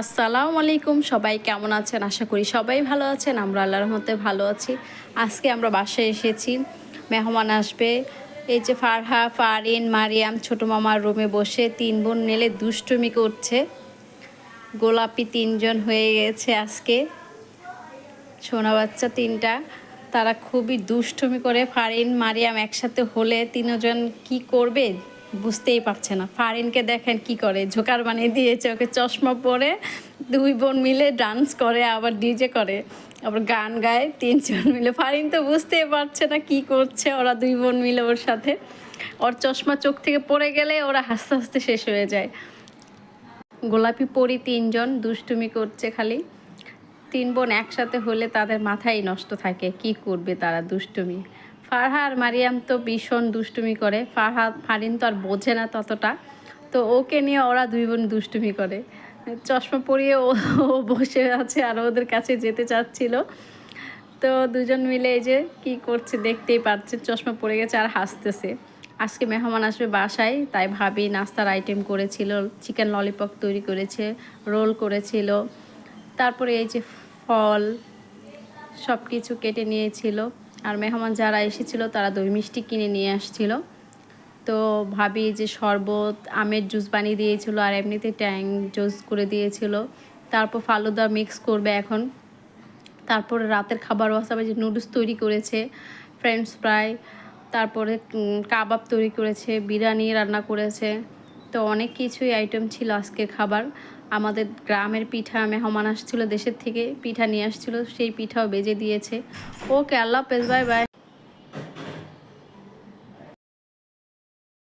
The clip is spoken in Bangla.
আসসালামু আলাইকুম, সবাই কেমন আছেন? আশা করি সবাই ভালো আছেন, আমরা আল্লাহর মতে ভালো আছি। আজকে আমরা বাসায় এসেছি, মেহমান আসবে। এই যে ফারহা, ফারিন, মারিয়াম, ছোটো মামার রুমে বসে তিন বোন মেলে দুষ্টুমি করছে। গোলাপি তিনজন হয়ে গেছে আজকে। সোনা বাচ্চা তিনটা, তারা খুবই দুষ্টুমি করে। ফারিন, মারিয়াম একসাথে হলে তিনজন কি করবে? বুঝতেই পারছে না। ফারিনকে দেখেন কি করে ঝোকার বানিয়ে দিয়েছে, ওকে চশমা পরে দুই বোন মিলে ডান্স করে, আবার ডিজে করে, আবার গান গায় তিনজন মিলে। ফারিন তো বুঝতেই পারছে না কি করছে ওরা দুই বোন মিলে ওর সাথে। ওর চশমা চোখ থেকে পড়ে গেলে ওরা হাসতে হাসতে শেষ হয়ে যায়। গোলাপি পরি তিনজন দুষ্টুমি করছে খালি। তিন বোন একসাথে হলে তাদের মাথাই নষ্ট থাকে, কি করবে তারা দুষ্টুমি? ফারহা আর মারিয়াম তো ভীষণ দুষ্টুমি করে। ফারহা, ফারিন তো আর বোঝে না ততটা। তো ওকে নিয়ে ওরা দুই বোন দুষ্টুমি করে। চশমা পরিয়ে ও বসে আছে আর ওদের কাছে যেতে চাচ্ছিল। তো দুজন মিলে এই যে কি করছে দেখতেই পাচ্ছে, চশমা পড়ে গেছে আর হাসতেছে। আজকে মেহমান আসবে বাসায়, তাই ভাবি নাস্তার আইটেম করেছিল চিকেন ললিপপ তৈরি করেছে রোল করেছিল। তারপরে এই যে ফল সব কিছু কেটে নিয়েছিল। আর মেহমান যারা এসেছিল, তারা দই মিষ্টি কিনে নিয়ে আসছিল। তো ভাবি যে শরবত, আমের জুস বানিয়ে দিয়েছিল আর এমনিতে ট্যাং জুস করে দিয়েছিল। তারপর ফালুদা মিক্স করবে এখন। তারপর রাতের খাবার ওয়াসাবে যে নুডলস তৈরি করেছে, ফ্রেঞ্চ ফ্রাই, তারপরে কাবাব তৈরি করেছে, বিরিয়ানি রান্না করেছে। তো অনেক কিছুই আইটেম ছিল আজকের খাবার। আমাদের গ্রামের পিঠা মেহমান আসছিল, দেশের থেকে পিঠা নিয়ে আসছিল, সেই পিঠাও বেজে দিয়েছে। ওকে, আল্লাহ হাফেজ, বাই বাই।